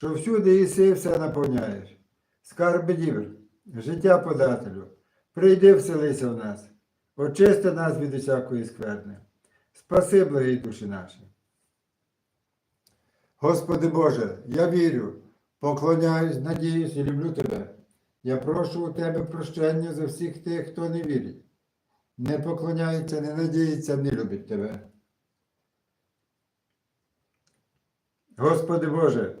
що всюди єси і все наповняєш, скарби дівр, життя подателю, прийди вселися в нас, очисти нас від усякої скверни, спаси благі душі наші. Господи Боже, я вірю, поклоняюсь, надіюсь і люблю Тебе. Я прошу у Тебе прощення за всіх тих, хто не вірить, не поклоняється, не надіється, не любить Тебе. Господи Боже,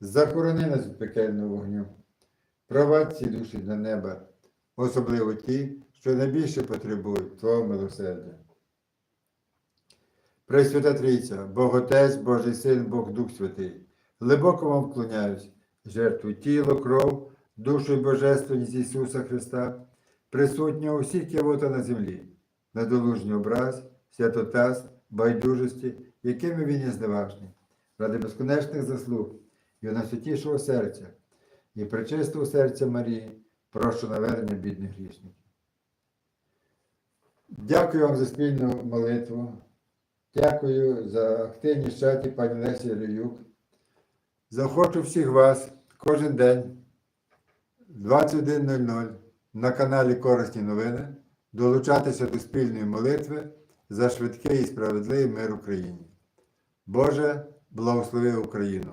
захорони нас від пекельного вогню, провадь ці душі до неба, особливо ті, що найбільше потребують Твого милосердя. Пресвята Трійця, Бог Отець, Божий Син, Бог Дух Святий, глибоко вам вклоняюсь, жертву тіло, кров, душу і божественність Ісуса Христа, присутнього у всіх кивота на землі, недолужній образ, святотаз, байдужості, якими він є зневажний, ради безконечних заслуг і найсвятішого серця, і пречистого серця Марії, прошу навернення бідних грішників. Дякую вам за спільну молитву. Дякую за активність чаті пані Лесі Раюк. Захочу всіх вас кожен день 21.00 на каналі Корисні новини долучатися до спільної молитви за швидкий і справедливий мир Україні. Боже, благослови Україну!